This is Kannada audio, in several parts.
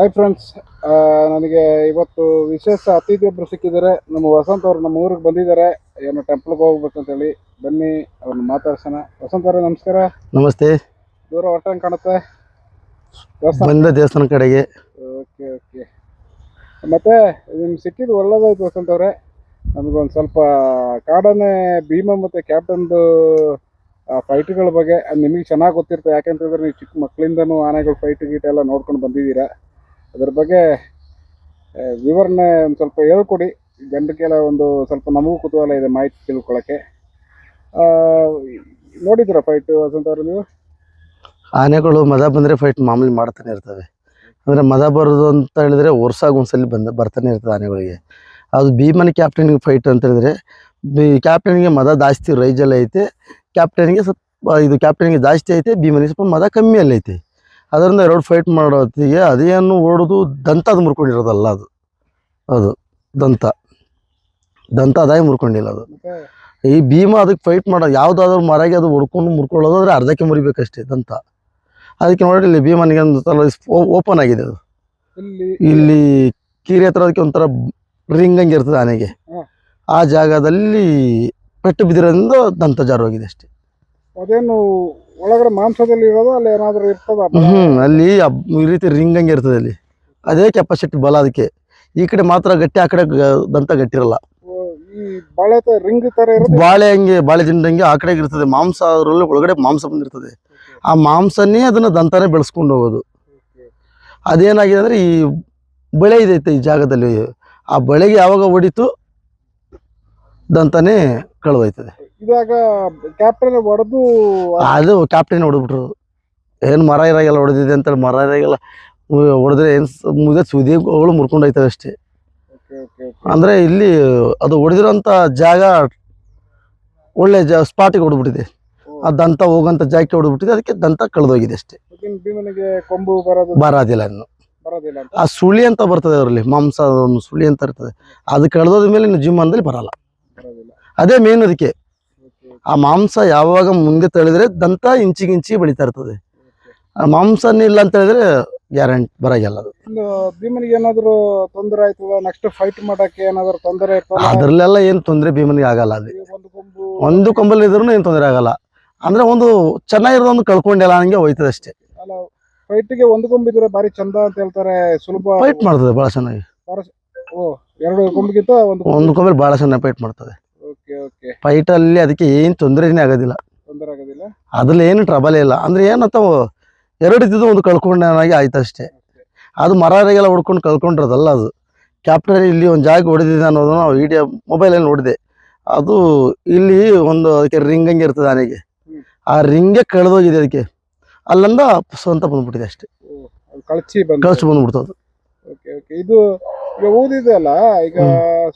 ಹಾಯ್ ಫ್ರೆಂಡ್ಸ್ ನನಗೆ ಇವತ್ತು ವಿಶೇಷ ಅತಿಥಿ ಒಬ್ಬರು ಸಿಕ್ಕಿದ್ದಾರೆ. ನಮ್ಮ ವಸಂತ ಅವರು ನಮ್ಮ ಊರಿಗೆ ಬಂದಿದ್ದಾರೆ. ಏನೋ ಟೆಂಪಲ್ಗೆ ಹೋಗ್ಬೇಕಂತೇಳಿ ಬನ್ನಿ ಅವ್ರನ್ನ ಮಾತಾಡ್ಸೋಣ. ವಸಂತ ಅವರೇ ನಮಸ್ಕಾರ. ನಮಸ್ತೆ. ದೂರ ಹೊರಟಂಗೆ ಕಾಣುತ್ತೆ. ದೇವಸ್ಥಾನ? ಬಂದ ದೇವಸ್ಥಾನ ಕಡೆಗೆ. Okay okay. ಮತ್ತೆ ನಿಮ್ಗೆ ಸಿಕ್ಕಿದ್ದು ಒಳ್ಳೇದಾಯ್ತು ವಸಂತ ಅವರೇ. ನಮಗೊಂದು ಸ್ವಲ್ಪ ಕಾಡನೆ ಭೀಮ ಮತ್ತು ಕ್ಯಾಪ್ಟನ್ದು ಫೈಟ್ಗಳ ಬಗ್ಗೆ ನಿಮಗೆ ಚೆನ್ನಾಗಿ ಗೊತ್ತಿರುತ್ತೆ. ಯಾಕೆಂತಂದ್ರೆ ನೀವು ಚಿಕ್ಕ ಮಕ್ಕಳಿಂದನೂ ಆನೆಗಳ ಫೈಟ್ ಗೀಟ್ ಎಲ್ಲ ನೋಡ್ಕೊಂಡು ಬಂದಿದ್ದೀರಾ. ಅದ್ರ ಬಗ್ಗೆ ವಿವರಣೆ ಒಂದು ಸ್ವಲ್ಪ ಹೇಳ್ಕೊಡಿ. ಜನರಿಗೆಲ್ಲ ಒಂದು ಸ್ವಲ್ಪ ನಮಗೂ ಕುತೂಹಲ ಇದೆ ಮಾಹಿತಿ ತಿಳ್ಕೊಳ್ಳೋಕ್ಕೆ ನೋಡಿದ್ರ ಫೈಟ್ ವಸಂತ ಅವರು ನೀವು? ಆನೆಗಳು ಮದ ಬಂದರೆ ಫೈಟ್ ಮಾಮೂಲಿ ಮಾಡ್ತಾನೆ ಇರ್ತವೆ. ಅಂದರೆ ಮದ ಬರೋದು ಅಂತ ಹೇಳಿದ್ರೆ ವರ್ಷಾಗ ಒಂದ್ಸಲ ಬಂದ, ಬರ್ತಾನೆ ಇರ್ತದೆ ಆನೆಗಳಿಗೆ. ಅದು ಭೀಮನ ಕ್ಯಾಪ್ಟನ್ಗೆ ಫೈಟ್ ಅಂತ ಹೇಳಿದ್ರೆ ಬಿ ಕ್ಯಾಪ್ಟನ್ಗೆ ಮದ ಜಾಸ್ತಿ ರೈಜಲ್ಲಿ ಐತೆ. ಕ್ಯಾಪ್ಟನ್ಗೆ ಸ್ವಲ್ಪ, ಇದು ಕ್ಯಾಪ್ಟನ್ಗೆ ಜಾಸ್ತಿ ಐತೆ, ಭೀಮನಿಗೆ ಸ್ವಲ್ಪ ಮದ ಕಮ್ಮಿಯಲ್ಲಿ ಐತೆ. ಅದರಿಂದ ಎರಡು ಫೈಟ್ ಮಾಡೋ ಹೊತ್ತಿಗೆ ಅದೇನು ಓಡೋದು ದಂತ ಅದು ಮುರ್ಕೊಂಡಿರೋದಲ್ಲ ಅದು. ಅದು ದಂತ. ದಂತ ಅದಾಗಿ ಮುರ್ಕೊಂಡಿಲ್ಲ ಅದು. ಈ ಭೀಮ ಅದಕ್ಕೆ ಫೈಟ್ ಮಾಡೋದು ಯಾವುದಾದ್ರೂ ಮರಗೆ ಅದು ಹೊಡ್ಕೊಂಡು ಮುರ್ಕೊಳ್ಳೋದಾದ್ರೆ ಅರ್ಧಕ್ಕೆ ಮುರಿಬೇಕಷ್ಟೇ ದಂತ. ಅದಕ್ಕೆ ನೋಡಿ ಇಲ್ಲಿ ಭೀಮನಿಗೆ ಓಪನ್ ಆಗಿದೆ ಅದು. ಇಲ್ಲಿ ಇಲ್ಲಿ ಕೀರಿ ಹತ್ರ ಅದಕ್ಕೆ ಒಂಥರ ರಿಂಗ್ ಹಂಗೆ ಇರ್ತದೆ ಆನೆಗೆ. ಆ ಜಾಗದಲ್ಲಿ ಪೆಟ್ಟು ಬಿದ್ದಿರೋದ್ರಿಂದ ದಂತ ಜಾರೋಗಿದೆ ಅಷ್ಟೇ. ಅದೇನು ಒಳಗಡೆ ಮಾಂಸದಲ್ಲಿ ಇರೋದು ಅಲ್ಲಿ ಏನಾದರೂ ಇರ್ತದ? ಹ್ಮ್ ಅಲ್ಲಿ ಅಬ್- ಈ ರೀತಿ ರಿಂಗ್ ಹಂಗೆ ಇರ್ತದೆ ಅಲ್ಲಿ. ಅದೇ ಕೆಪಾಸಿಟಿ ಬಲ ಅದಕ್ಕೆ. ಈ ಕಡೆ ಮಾತ್ರ ಗಟ್ಟಿ ಆ ಕಡೆ ಗ- ದಂತ ಗಟ್ಟಿರಲ್ಲ ಈ ಬಾಳೆ ರಿಂಗ್ ತರ ಇರೋದು? ಬಾಳೆ ಹಂಗೆ ಬಾಳೆ ದಿಂಡಂಗೆ ಆ ಕಡೆಗೆ ಇರ್ತದೆ. ಮಾಂಸ ಅದರಲ್ಲಿ ಒಳಗಡೆ ಮಾಂಸ ಬಂದಿರ್ತದೆ. ಆ ಮಾಂಸನೇ ಅದನ್ನ ದಂತಾನೆ ಬೆಳೆಸ್ಕೊಂಡು ಹೋಗೋದು. ಅದೇನಾಗಿದೆ ಅಂದ್ರೆ ಈ ಬಳೆ ಇದೈತೆ ಈ ಜಾಗದಲ್ಲಿ. ಆ ಬಳೆಗೆ ಯಾವಾಗ ಹೊಡಿತು? ದಂತನೇ ಕಳೆದೋಯ್ತದೆ. ಇದಾಗ ಕ್ಯಾಪ್ಟನ್ ಹೊಡೆದು ಅದು ಕ್ಯಾಪ್ಟನ್ ಹೊಡೆದ್ಬಿಟ್ರು. ಏನು ಮರ ಇರಾಗೆಲ್ಲ ಹೊಡೆದಿದೆ ಅಂತೇಳಿ ಮರ ಇರಾಗೆಲ್ಲ ಹೊಡೆದ್ರೆ ಏನು ಮುಗಿದ ಸುದಿಗಳು ಮುರ್ಕೊಂಡು ಹೋಯ್ತವೆ ಅಷ್ಟೇ. ಅಂದ್ರೆ ಇಲ್ಲಿ ಅದು ಹೊಡೆದಿರೋಂಥ ಜಾಗ ಒಳ್ಳೆ ಜಾ ಸ್ಪಾಟಿಗೆ ಹೊಡೆದ್ಬಿಟ್ಟಿದೆ. ಆ ದಂತ ಹೋಗೋಂಥ ಜಾಗಕ್ಕೆ ಹೊಡೆದ್ಬಿಟ್ಟಿದೆ ಅದಕ್ಕೆ ದಂತ ಕಳೆದೋಗಿದೆ ಅಷ್ಟೇ. ಕೊಂಬು ಬರೋದು ಬರೋದಿಲ್ಲ ಇನ್ನು. ಆ ಸುಳಿ ಅಂತ ಬರ್ತದೆ ಅದರಲ್ಲಿ ಮಾಂಸ ಸುಳಿ ಅಂತ ಇರ್ತದೆ. ಅದು ಕಳೆದೋದ ಮೇಲೆ ಇನ್ನು ಜೀವಮಾನದಲ್ಲಿ ಬರಲ್ಲ. ಅದೇ ಮೇನ್ ಅದಕ್ಕೆ. ಆ ಮಾಂಸ ಯಾವಾಗ ಮುಂದೆ ತಳಿದ್ರೆ ದಂತ ಇಂಚಿಗಿಂಚಿ ಇಂಚಿಗೆ ಬೆಳೀತಾ ಇರ್ತದೆ. ಆ ಮಾಂಸನೇ ಇಲ್ಲ ಅಂತ ಹೇಳಿದ್ರೆ ಗ್ಯಾರಂಟಿ ಬರಾಗಿಲ್ಲ ಅದು. ಭೀಮನಿಗೆ ಏನಾದ್ರು ತೊಂದರೆ ಆಯ್ತದ ನೆಕ್ಸ್ಟ್ ಫೈಟ್ ಮಾಡಕ್ಕೆ ಏನಾದ್ರು ತೊಂದರೆ ಅದ್ರಲ್ಲೆಲ್ಲ ಏನು ತೊಂದರೆ ಭೀಮನಿಗೆ ಆಗಲ್ಲ ಅದೇ ಒಂದು ಕೊಂಬು ಒಂದು ಕೊಂಬಲ್ ಇದ್ರೂ ಏನು ತೊಂದರೆ ಆಗಲ್ಲ. ಅಂದ್ರೆ ಒಂದು ಚೆನ್ನಾಗಿರೋದೊಂದು ಕಳ್ಕೊಂಡಿಲ್ಲ ಹಂಗೆ ಹೋಯ್ತದೆ ಅಷ್ಟೇ. ಫೈಟ್ಗೆ ಒಂದು ಕೊಂಬಿದ್ರೆ ಬಾರಿ ಚಂದ ಅಂತ ಹೇಳ್ತಾರೆ ಸುಲಭ ಫೈಟ್ ಮಾಡ್ತದೆ ಬಹಳ ಚೆನ್ನಾಗಿ. ಓ ಎರಡು ಕೊಂಬಿಗಿಂತ ಒಂದು ಒಂದು ಕೊಂಬಲ್ ಬಹಳ ಚೆನ್ನಾಗಿ ಫೈಟ್ ಮಾಡ್ತದೆ. ಫೈಟ್ ಅಲ್ಲಿ ಅದಕ್ಕೆ ಏನು ತೊಂದರೆನೇ ಆಗೋದಿಲ್ಲ. ತೊಂದರೆ ಆಗೋದಿಲ್ಲ? ಅದ್ರಲ್ಲಿ ಏನು ಟ್ರಬಲ್ ಇಲ್ಲ. ಅಂದ್ರೆ ಏನತ್ತ ಎರಡು ಇದ್ದಿದ್ದು ಒಂದು ಕಳ್ಕೊಂಡಾಗಿ ಆಯ್ತು ಅಷ್ಟೇ. ಅದು ಮರಗೆಲ್ಲ ಹೊಡ್ಕೊಂಡು ಕಳ್ಕೊಂಡಿರೋದಲ್ಲ ಅದು. ಕ್ಯಾಪ್ಟನ್ ಇಲ್ಲಿ ಒಂದು ಜಾಗ ಹೊಡೆದಿದೆ ಅನ್ನೋದನ್ನ ನಾವು ವಿಡಿಯೋ ಮೊಬೈಲಲ್ಲಿ ನೋಡಿದೆ. ಅದು ಇಲ್ಲಿ ಒಂದು ಅದಕ್ಕೆ ರಿಂಗ್ ಹಂಗೆ ಇರ್ತದೆ ಆನೆಗೆ. ಆ ರಿಂಗೇ ಕಳೆದೋಗಿದೆ ಅದಕ್ಕೆ. ಅಲ್ಲಂದ ಸ್ವಂತ ಬಂದ್ಬಿಟ್ಟಿದೆ ಅಷ್ಟೇ. ಕಳಚಿ ಬಂದು ಬಂದ್ಬಿಡ್ತು ಅದು. ಇದು ಈಗ ಊದಿದೆಯಲ್ಲ ಈಗ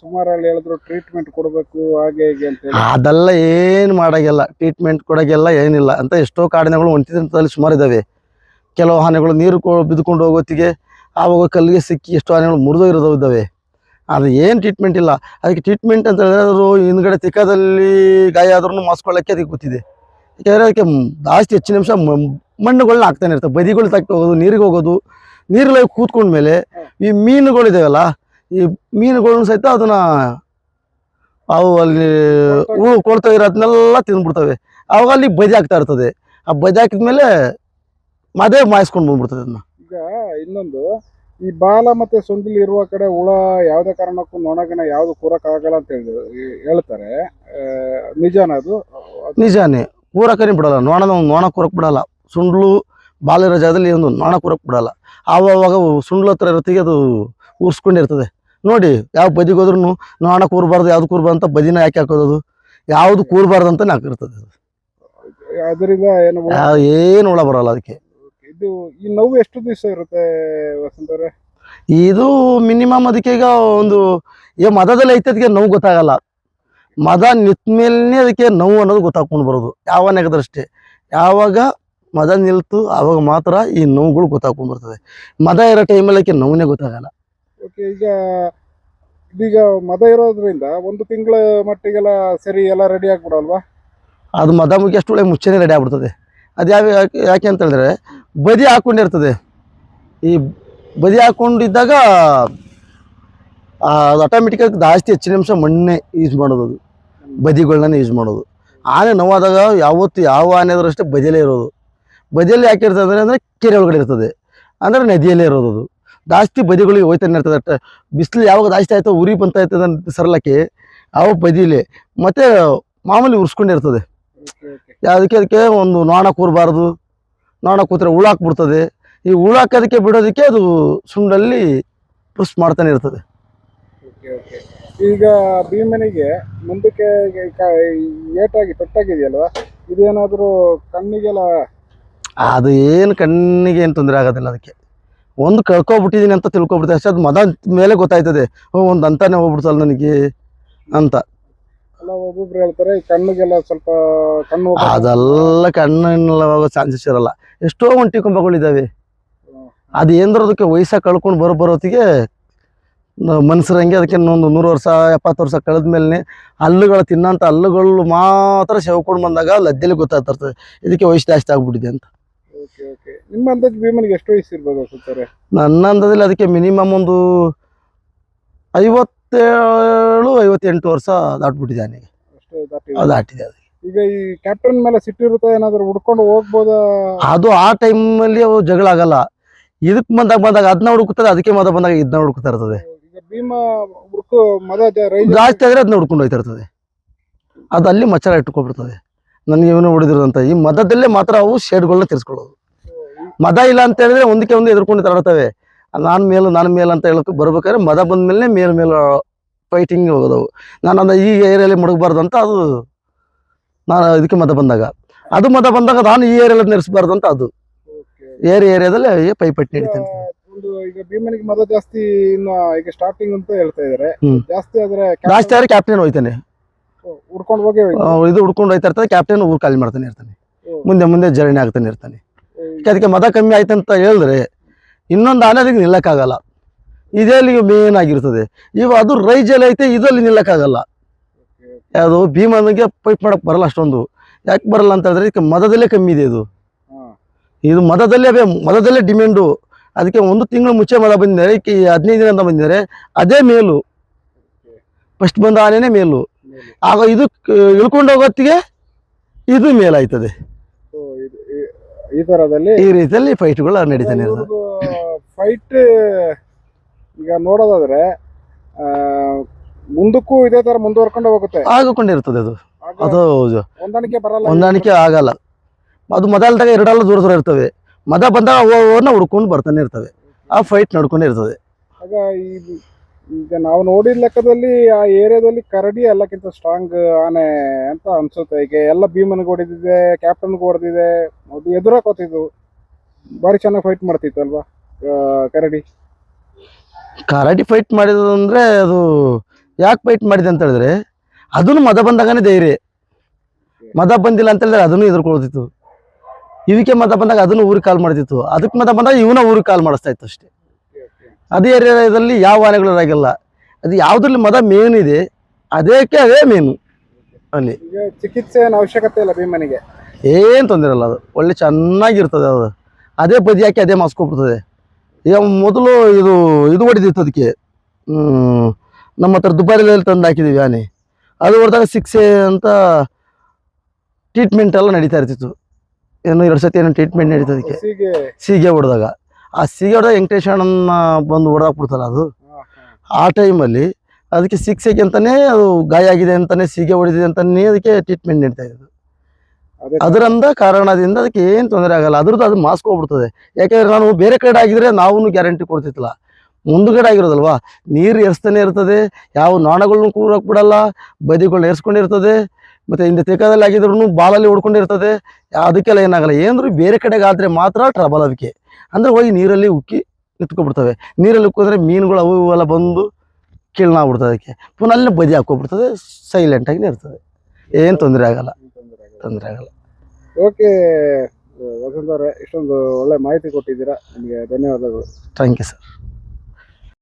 ಸುಮಾರು ಅಲ್ಲಿ ಹೇಳಿದ್ರು ಟ್ರೀಟ್ಮೆಂಟ್ ಕೊಡಬೇಕು ಹಾಗೆ ಹೀಗೆ ಅಂತ ಹೇಳಿ. ಅದೆಲ್ಲ ಏನು ಮಾಡಾಗಲ್ಲ. ಟ್ರೀಟ್ಮೆಂಟ್ ಕೊಡೋಗೆಲ್ಲ ಏನಿಲ್ಲ. ಅಂತ ಎಷ್ಟೋ ಕಾಡಿನಗಳು ಹೊಂಟಿದಂತಲ್ಲಿ ಸುಮಾರು ಇದ್ದಾವೆ ಕೆಲವು ಆನೆಗಳು ನೀರು ಕೊ ಬಿದ್ದುಕೊಂಡು ಹೋಗೋತ್ತಿಗೆ ಆವಾಗ ಕಲ್ಲಿಗೆ ಸಿಕ್ಕಿ ಎಷ್ಟೋ ಆನೆಗಳು ಮುರಿದೋಗಿರೋದು ಇದ್ದಾವೆ. ಅದು ಏನು ಟ್ರೀಟ್ಮೆಂಟ್ ಇಲ್ಲ. ಅದಕ್ಕೆ ಟ್ರೀಟ್ಮೆಂಟ್ ಅಂತ ಹೇಳಿದ್ರೆ ಅದು ಹಿಂದ್ಗಡೆ ತಿಕ್ಕದಲ್ಲಿ ಗಾಯ ಆದ್ರೂ ಮಾಸ್ಕೊಳ್ಳೋಕ್ಕೆ ಅದಕ್ಕೆ ಗೊತ್ತಿದೆ. ಯಾಕೆಂದರೆ ಅದಕ್ಕೆ ಜಾಸ್ತಿ ಹೆಚ್ಚಿನ ನಿಮಿಷ ಮಣ್ಣುಗಳನ್ನ ಹಾಕ್ತಾನೆ ಇರ್ತವೆ ಬದಿಗಳು ತಕ್ಕ ಹೋಗೋದು ನೀರಿಗೆ ಹೋಗೋದು ನೀರಲ್ಲಿ ಕೂತ್ಕೊಂಡ್ಮೇಲೆ ಈ ಮೀನುಗಳಿದಾವಲ್ಲ ಈ ಮೀನುಗಳನ್ನ ಸಹಿತ ಅದನ್ನ ಅವು ಅಲ್ಲಿ ಹೂ ಕೊಳ್ತಾ ಇರೋದನ್ನೆಲ್ಲ ತಿಂದ್ಬಿಡ್ತವೆ. ಅವಾಗ ಅಲ್ಲಿ ಬದಿ ಆಗ್ತಾ ಇರ್ತದೆ. ಆ ಬದಿ ಹಾಕಿದ್ಮೇಲೆ ಮದೇ ಮಾಯಿಸ್ಕೊಂಡು ಬಂದ್ಬಿಡ್ತದೆ ಅದನ್ನ. ಈಗ ಇನ್ನೊಂದು ಈ ಬಾಲ ಮತ್ತೆ ಸುಂಡಿಲಿ ಇರುವ ಕಡೆ ಹುಳ ಯಾವುದೇ ಕಾರಣಕ್ಕೂ ನೊಣಗನ ಯಾವ್ದು ಕೂರಕ್ ಆಗಲ್ಲ ಅಂತ ಹೇಳಿ ಹೇಳ್ತಾರೆ. ನಿಜಾನ ಅದು? ನಿಜಾನೇ ಕೂರಕ್ಕನೇ ಬಿಡಲ್ಲ. ನೋಣ ಒಂದು ನೋಣ ಕೂರಕ್ ಬಿಡಲ್ಲ. ಸುಂಡ್ಲು ಬಾಲಿರೋ ಜಾಗದಲ್ಲಿ ಒಂದು ನೋಣ ಕೂಡ ಬಿಡಲ್ಲ. ಆವಾಗ ಸುಂಡ್ಲ ಹತ್ರ ಇರತ್ತಿಗೆ ಅದು ಉರ್ಸ್ಕೊಂಡಿರ್ತದೆ ನೋಡಿ ಯಾವ ಬದಿಗೆ ಹೋದ್ರೂ ನೋಣ ಕೂರ್ಬಾರ್ದು ಯಾವ್ದು ಕೂರ್ಬಾರ್ದು ಅಂತ ಬದಿನ ಯಾಕೆ ಹಾಕೋದು? ಯಾವ್ದು ಕೂರ್ಬಾರ್ದು ಅಂತ ಹಾಕಿರ್ತದೆ ಅದು. ಅದರಿಂದ ಏನು ಏನು ಉಳ ಬರಲ್ಲ ಅದಕ್ಕೆ. ಇದು ಈ ನೋವು ಎಷ್ಟು ದಿವಸ ಇರುತ್ತೆ ವಸಂತ ಅವ್ರೆ? ಇದು ಮಿನಿಮಮ್ ಅದಕ್ಕೆ ಈಗ ಒಂದು ಈಗ ಮದದಲ್ಲಿ ಐತೆ ಅದಕ್ಕೆ ನೋವು ಗೊತ್ತಾಗಲ್ಲ. ಮದ ನಿಂತ ಮೇಲೇ ಅದಕ್ಕೆ ನೋವು ಅನ್ನೋದು ಗೊತ್ತಾಕೊಂಡು ಬರೋದು. ಯಾವ ನೆಗದ್ರಷ್ಟೇ. ಯಾವಾಗ ಮದ ನಿಲ್ತು ಆವಾಗ ಮಾತ್ರ ಈ ನೋವುಗಳು ಗೊತ್ತಾಗ್ಕೊಂಡು ಬರ್ತದೆ. ಮದ ಇರೋ ಟೈಮಲ್ಲಿ ಆಕೆ ನೋವನ್ನೇ ಗೊತ್ತಾಗಲ್ಲ. ಓಕೆ ಈಗ ಇದೀಗ ಮದ ಇರೋದ್ರಿಂದ ಒಂದು ತಿಂಗಳ ಮಟ್ಟಿಗೆಲ್ಲ ಸರಿ ಎಲ್ಲ ರೆಡಿ ಆಗ್ಬಿಡಲ್ವಾ? ಅದು ಮದ ಮುಗಿ ಅಷ್ಟು ಒಳ್ಳೆ ಮುಚ್ಚನೆ ರೆಡಿ ಆಗ್ಬಿಡ್ತದೆ. ಅದು ಯಾವ ಯಾಕೆ ಅಂತ ಹೇಳಿದ್ರೆ ಬದಿ ಹಾಕೊಂಡಿರ್ತದೆ. ಈ ಬದಿ ಹಾಕೊಂಡಿದ್ದಾಗ ಆ, ಅದು ಆಟೋಮೆಟಿಕಾಗಿ ಜಾಸ್ತಿ ಹೆಚ್ಚಿನ ನಿಮಿಷ ಮಣ್ಣೆ ಯೂಸ್ ಮಾಡೋದು ಅದು. ಬದಿಗಳನ್ನ ಯೂಸ್ ಮಾಡೋದು. ಆನೆ ನೋವಾದಾಗ ಯಾವತ್ತು ಯಾವ ಆನೆ ಆದರೂ ಅಷ್ಟೇ ಬದಿಯಲ್ಲೇ ಇರೋದು. ಬದಿಯಲ್ಲಿ ಯಾಕೆ ಇರ್ತದೆ ಅಂದರೆ ಕೆರೆ ಒಳಗಡೆ ಇರ್ತದೆ. ಅಂದರೆ ನದಿಯಲ್ಲೇ ಇರೋದು ಅದು. ಜಾಸ್ತಿ ಬದಿಗಳಿಗೆ ಹೋಯ್ತಾನೆ ಇರ್ತದೆ ಅಟ್ಟ ಬಿಸಿಲು ಯಾವಾಗ ಜಾಸ್ತಿ ಆಯ್ತೋ ಉರಿ ಬಂತ ಇರ್ತದೆ ಅಂತ ಸರಳಕ್ಕೆ ಅವು ಬದಿಲಿ. ಮತ್ತೆ ಮಾಮೂಲಿ ಉರ್ಸ್ಕೊಂಡಿರ್ತದೆ ಓಕೆ ಅದಕ್ಕೆ ಅದಕ್ಕೆ ಒಂದು ನೋಣ ಕೂರಬಾರ್ದು. ನೋಣ ಕೂತ್ರೆ ಹುಳ ಹಾಕ್ಬಿಡ್ತದೆ. ಈ ಹುಳ ಹಾಕೋದಕ್ಕೆ ಬಿಡೋದಕ್ಕೆ ಅದು ಸುಂಡಲ್ಲಿ ಪುಷ್ ಮಾಡ್ತಾನೆ ಇರ್ತದೆ. ಈಗ ಭೀಮನಿಗೆ ಮುಂದಕ್ಕೆ ಏಟಾಗಿ ಪೆಟ್ಟಾಗಿದೆಯಲ್ವಾ? ಇದೇನಾದರೂ ಕಣ್ಣಿಗೆಲ್ಲ ಅದು ಏನು ಕಣ್ಣಿಗೆ ಏನು ತೊಂದರೆ ಆಗೋದಿಲ್ಲ ಅದಕ್ಕೆ. ಒಂದು ಕಳ್ಕೊಬಿಟ್ಟಿದ್ದೀನಿ ಅಂತ ತಿಳ್ಕೊಬಿಡ್ತೀನಿ ಅಷ್ಟೇ ಅದು ಮದ ಮೇಲೆ ಗೊತ್ತಾಯ್ತದೆ. ಓ ಒಂದು ಅಂತಾನೆ ಹೋಗ್ಬಿಡ್ತಲ್ಲ ನನಗೆ ಅಂತ. ಒಬ್ಬೊಬ್ರು ಹೇಳ್ತಾರೆ ಕಣ್ಣಿಗೆಲ್ಲ ಸ್ವಲ್ಪ ಕಣ್ಣು ಅದೆಲ್ಲ ಕಣ್ಣೆಲ್ಲ ಹೋಗೋ ಚಾನ್ಸಸ್ ಇರಲ್ಲ. ಎಷ್ಟೋ ಒಂಟಿ ಕೊಂಬಗಳಿದ್ದಾವೆ. ಅದು ಏನದ್ರದಕ್ಕೆ ವಯಸ್ಸಾಗಿ ಕಳ್ಕೊಂಡು ಬರೋ ಬರೋತ್ತಿಗೆ ಮನುಷ್ಯರಂಗೆ ಅದಕ್ಕೆ ಇನ್ನೊಂದು ನೂರು ವರ್ಷ ಎಪ್ಪತ್ತು ವರ್ಷ ಕಳೆದ ಮೇಲೆ ಹಲ್ಲುಗಳು ತಿನ್ನೋಂಥ ಹಲ್ಲುಗಳು ಮಾತ್ರ ಸೇವ್ಕೊಂಡು ಬಂದಾಗ ಲದ್ದೆಲಿ ಗೊತ್ತಾಗ್ತಿರ್ತದೆ ಇದಕ್ಕೆ ವಯಸ್ಸು ಜಾಸ್ತಿ ಆಗ್ಬಿಟ್ಟಿದೆ ಅಂತ. ಓಕೆ ಓಕೆ ನಿಮ್ಮ ಅಂದಾಜು ಭೀಮನಿಗೆ ಎಷ್ಟು ವಯಸ್ಸು ಇರ್ಬೋದು ಅನ್ಸುತ್ತಾರೆ ನನ್ನ ಅಂದದಲ್ಲಿ ಅದಕ್ಕೆ ಮಿನಿಮಮ್ ಒಂದು ಐವತ್ತೇಳು ಐವತ್ತೆಂಟು ವರ್ಷ ದಾಟ್ಬಿಟ್ಟಿದೆ ನನಗೆ ಅಷ್ಟು ದಾಟಿ ಅದು ದಾಟಿದೆ ಅದು ಈಗ ಈ ಕ್ಯಾಪ್ಟನ್ ಮೇಲೆ ಸಿಟ್ಟಿರುತ್ತೆ ಏನಾದರೂ ಹುಡ್ಕೊಂಡು ಹೋಗ್ಬೋದಾ? ಅದು ಆ ಟೈಮಲ್ಲಿ ಅವು ಜಗಳ ಆಗಲ್ಲ. ಇದಕ್ಕೆ ಬಂದಾಗ ಬಂದಾಗ ಅದನ್ನ ಹುಡುಕುತ್ತಾರೆ ಅದಕ್ಕೆ ಮದ ಬಂದಾಗ ಇದನ್ನ ಹುಡುಕ್ತಾ ಇರ್ತದೆ. ಈಗ ಭೀಮ ಹುಡ್ಕು ಮದ ಜ- ಜಾಸ್ತಿ ಆದರೆ ಅದನ್ನ ಹುಡ್ಕೊಂಡು ಹೋಯ್ತಾ ಇರ್ತದೆ. ಅದು ಅಲ್ಲಿ ಮಚ್ಚರ ಇಟ್ಕೊಬಿಡ್ತದೆ. ನನಗೆ ಇವನು ಹೊಡೆದಿರೋದಂತ. ಈ ಮದದಲ್ಲೇ ಮಾತ್ರ ಅವು ಶೇಡ್ಗಳನ್ನ ತಿರ್ಸ್ಕೊಳ್ಳೋದು. ಮದ ಇಲ್ಲ ಅಂತ ಹೇಳಿದ್ರೆ ಒಂದಕ್ಕೆ ಒಂದು ಎದುರ್ಕೊಂಡು ತರಡ್ತವೆ. ನಾನು ಮೇಲು ನಾನು ಮೇಲು ಅಂತ ಹೇಳಕ್ ಬರ್ಬೇಕಾದ್ರೆ ಮದ ಬಂದ್ಮೇಲೆ ಮೇಲ್ ಮೇಲೆ ಫೈಟಿಂಗ್ ಹೋಗೋದವು. ನಾನು ಅಂದ್ರೆ ಈ ಏರಿಯಲ್ಲಿ ಮುಡುಗಬಾರ್ದು ಅಂತ ಅದು. ನಾನು ಇದಕ್ಕೆ ಮದ ಬಂದಾಗ. ಅದು ಮದ ಬಂದಾಗ ನಾನು ಈ ಏರಿಯಲ್ಲಿ ನೆರೆಸಬಾರ್ದು ಅಂತ ಅದು ಏರಿ ಏರಿಯಾದಲ್ಲಿ ಪೈಪಟ್ಟಿ ನಡೀತಂತೆ ಒಂದು ಈಗ ಭೀಮನಿಗೆ ಮದ ಜಾಸ್ತಿ ಇನ್ನು ಈಗ ಸ್ಟಾರ್ಟಿಂಗ್ ಅಂತ ಹೇಳ್ತಾ ಇದಾರೆ. ಜಾಸ್ತಿ ಆದ್ರೆ ಜಾಸ್ತಿ ಆದರೆ ಕ್ಯಾಪ್ಟನ್ ಹೋಯ್ತಾನೆ. ಹುಡ್ಕೊಂಡು ಹೋಗಿ ಆ, ಇದು ಹುಡ್ಕೊಂಡು ಹೋಯ್ತಾ ಇರ್ತಾನೆ ಕ್ಯಾಪ್ಟನ್ ಊರು ಖಾಲಿ ಮಾಡ್ತಾನೆ ಇರ್ತಾನೆ. ಮುಂದೆ ಮುಂದೆ ಜರ್ನಿ ಆಗ್ತಾನೆ ಇರ್ತಾನೆ. ಅದಕ್ಕೆ ಮದ ಕಮ್ಮಿ ಆಯ್ತು ಅಂತ ಹೇಳಿದ್ರೆ ಇನ್ನೊಂದು ಆನೆ ಅದಕ್ಕೆ ನಿಲ್ಲಕ್ಕಾಗಲ್ಲ. ಇದೇ ಅಲ್ಲಿ ಮೇನ್ ಆಗಿರ್ತದೆ. ಇವ ಅದು ರೈಜಲ್ಲಿ ಐತೆ ಇದಲ್ಲಿ ನಿಲ್ಲಕ್ಕಾಗಲ್ಲ. ಅದು ಭೀಮನಿಗೆ ಪೈಪ್ ಮಾಡಕ್ ಬರಲ್ಲ ಅಷ್ಟೊಂದು. ಯಾಕೆ ಬರಲ್ಲ ಅಂತ ಹೇಳಿದ್ರೆ ಇದಕ್ಕೆ ಮದದಲ್ಲೇ ಕಮ್ಮಿ ಇದೆ ಇದು. ಇದು ಮದದಲ್ಲೇ ಮದದಲ್ಲೇ ಡಿಮ್ಯಾಂಡು ಅದಕ್ಕೆ ಒಂದು ತಿಂಗಳು ಮುಚ್ಚೆ ಮದ ಬಂದಿದ್ದಾರೆ ಹದಿನೈದು ದಿನ ಅಂತ ಬಂದಿದ್ದಾರೆ ಅದೇ ಮೇಲು. ಫಸ್ಟ್ ಬಂದ ಆನೆನೇ ಮೇಲು. ಆಗ ಇದು ಇಳ್ಕೊಂಡು ಹೋಗೋತ್ತಿಗೆ ಇದು ಮೇಲಾಯ್ತದೆ. ಈ ತರದಲ್ಲಿ? ಈ ರೀತಿಯಲ್ಲಿ ಫೈಟ್ಗಳು ನಡೀತಾನೆ ಫೈಟ್ ಈಗ ನೋಡೋದಾದ್ರೆ ಮುಂದಕ್ಕೂ ಇದೇ ತರ ಮುಂದುವರ್ಕೊಂಡು ಹೋಗುತ್ತೆ. ಆಗಕೊಂಡಿರ್ತದೆ ಅದು. ಅದು ಹೊಂದಾಣಿಕೆ ಬರಲ್ಲ. ಹೊಂದಾಣಿಕೆ ಆಗಲ್ಲ. ಅದು ಮೊದಲ್ದಾಗ ಎರಡಲ್ಲ ದೂರ ದೂರ ಇರ್ತವೆ. ಮದ ಬಂದಾಗ ಅವನ್ನ ಹುಡ್ಕೊಂಡು ಬರ್ತಾನೆ ಇರ್ತವೆ. ಆ ಫೈಟ್ ನಡ್ಕೊಂಡೇ ಇರ್ತದೆ. ಆಗ ಈಗ ನಾವು ನೋಡಿದ ಲೆಕ್ಕದಲ್ಲಿ ಆ ಏರಿಯಾದಲ್ಲಿ ಕರಡಿ ಎಲ್ಲಕ್ಕಿಂತ ಸ್ಟ್ರಾಂಗ್ ಆನೆ ಅಂತ ಅನ್ಸುತ್ತೆ. ಈಗ ಎಲ್ಲ ಭೀಮನ್ಗೆ ಹೊಡೆದಿದೆ ಕ್ಯಾಪ್ಟನ್ಗೆ ಹೊಡೆದಿದೆ, ಅದು ಎದುರಾಕೋತಿದ್ದು ಭಾರಿ ಚೆನ್ನಾಗಿ ಫೈಟ್ ಮಾಡ್ತಿತ್ತು ಅಲ್ವಾ ಕರಡಿ? ಕರಡಿ ಫೈಟ್ ಮಾಡಿದ್ದು ಅಂದ್ರೆ ಅದು ಯಾಕೆ ಫೈಟ್ ಮಾಡಿದೆ ಅಂತ ಹೇಳಿದ್ರೆ, ಅದನ್ನು ಮದ ಬಂದಾಗನೇ ಧೈರ್ಯ. ಮದ ಬಂದಿಲ್ಲ ಅಂತ ಹೇಳಿದ್ರೆ ಅದನ್ನು ಎದುರ್ಕೊಳ್ತಿತ್ತು. ಇವಕ್ಕೆ ಮದ ಬಂದಾಗ ಅದನ್ನು ಊರಿಗೆ ಕಾಲ್ ಮಾಡ್ತಿತ್ತು. ಅದಕ್ಕೆ ಮದ ಬಂದಾಗ ಇವನ ಊರಿಗೆ ಕಾಲ್ ಮಾಡಿಸ್ತಾ ಇತ್ತು ಅಷ್ಟೇ. ಅದೇ ಏರಿಯಾದಲ್ಲಿ ಯಾವ ಆನೆಗಳು ಇರಾಗಿಲ್ಲ ಅದು ಯಾವುದ್ರಲ್ಲಿ ಮದ ಮೇನ್ ಇದೆ ಅದಕ್ಕೆ ಅದೇ ಮೇನು ಅಲ್ಲಿ ಚಿಕಿತ್ಸೆ ಏನು ಅವಶ್ಯಕತೆ ಇಲ್ಲ ಭೀಮನಿಗೆ? ಏನು ತೊಂದರೆ ಇಲ್ಲ ಅದು. ಒಳ್ಳೆ ಚೆನ್ನಾಗಿರ್ತದೆ ಅದು. ಅದೇ ಬದಿ ಹಾಕಿ ಅದೇ ಮಾಸ್ಕೊಬಿಡ್ತದೆ ಈಗ ಮೊದಲು ಇದು ಇದು ಹೊಡೆದಿತ್ತು ಅದಕ್ಕೆ. ನಮ್ಮ ಹತ್ರ ದುಬಾರಿಯಲ್ಲಿ ತಂದು ಹಾಕಿದ್ದೀವಿ ಆನೆ. ಅದು ಹೊಡೆದಾಗ ಸಿಕ್ಸೆ ಅಂತ ಟ್ರೀಟ್ಮೆಂಟ್ ಎಲ್ಲ ನಡೀತಾ ಇರ್ತಿತ್ತು. ಏನು ಎರಡು ಸತಿ ಏನೋ ಟ್ರೀಟ್ಮೆಂಟ್ ನಡೀತದಕ್ಕೆ ಸೀಗೆ ಹೊಡೆದಾಗ. ಆ ಸಿಗಡ ವೆಂಕಟೇಶಣ್ಣನ ಬಂದು ಹೊಡೆದಾಕ್ಬಿಡ್ತಲ್ಲ ಅದು? ಹಾ, ಹಾ. ಆ ಟೈಮಲ್ಲಿ ಅದಕ್ಕೆ ಸಿಕ್ಸೆಗೆ ಅಂತಲೇ ಅದು ಗಾಯ ಆಗಿದೆ ಅಂತಲೇ ಸೀಗೆ ಹೊಡೆದಿದೆ ಅಂತಲೇ ಅದಕ್ಕೆ ಟ್ರೀಟ್ಮೆಂಟ್ ನೀಡ್ತಾ ಇದ್ದು ಅದರಂದ ಅದರಿಂದ ಕಾರಣದಿಂದ ಅದಕ್ಕೆ ಏನು ತೊಂದರೆ ಆಗಲ್ಲ. ಅದ್ರದ್ದು ಅದು ಮಾಸ್ಕ್ ಹೋಗ್ಬಿಡ್ತದೆ. ಯಾಕೆಂದ್ರೆ ನಾನು ಬೇರೆ ಕಡೆ ಆಗಿದ್ರೆ ನಾವು ಗ್ಯಾರಂಟಿ ಕೊಡ್ತಿತ್ತಲ್ಲ. ಮುಂದುಗಡೆ ಆಗಿರೋದಲ್ವಾ? ನೀರು ಎರ್ಸ್ತಾನೆ ಇರ್ತದೆ ಯಾವ ನಾಣಗಳನ್ನೂ ಕೂರಕ್ಕೆ ಬಿಡಲ್ಲ ಬದಿಗಳನ್ನ ಎರ್ಸ್ಕೊಂಡಿರ್ತದೆ ಮತ್ತೆ ಹಿಂದೆ ತೆಕ್ಕದಲ್ಲಿ ಆಗಿದ್ರು ಬಾಲಲ್ಲಿ ಹೊಡ್ಕೊಂಡಿರ್ತದೆ ಅದಕ್ಕೆಲ್ಲ ಏನಾಗಲ್ಲ. ಏನಾದ್ರು ಬೇರೆ ಕಡೆಗೆ ಆದರೆ ಮಾತ್ರ ಟ್ರಬಲ್ ಅದಕ್ಕೆ. ಅಂದ್ರೆ ಹೋಗಿ ನೀರಲ್ಲಿ ಉಕ್ಕಿ ನಿಂತ್ಕೊಬಿಡ್ತವೆ ನೀರಲ್ಲಿ ಉಕ್ಕಿದ್ರೆ ಮೀನುಗಳು ಅವು ಇವೆಲ್ಲ ಬಂದು ಕೀಳ್ನಾಗ್ಬಿಡ್ತದೆ ಅದಕ್ಕೆ. ಪುನಃ ಅಲ್ಲಿ ಬದಿ ಹಾಕ್ಕೊಬಿಡ್ತದೆ ಸೈಲೆಂಟಾಗಿ ಇರ್ತದೆ. ಏನು ತೊಂದರೆ ಆಗಲ್ಲ. ತೊಂದರೆ ಆಗಲ್ಲ. ಓಕೆ ವಸಂತ ಅವರೇ ಇಷ್ಟೊಂದು ಒಳ್ಳೆ ಮಾಹಿತಿ ಕೊಟ್ಟಿದ್ದೀರಾ. ನಿಮಗೆ ಧನ್ಯವಾದಗಳು. Thank you sir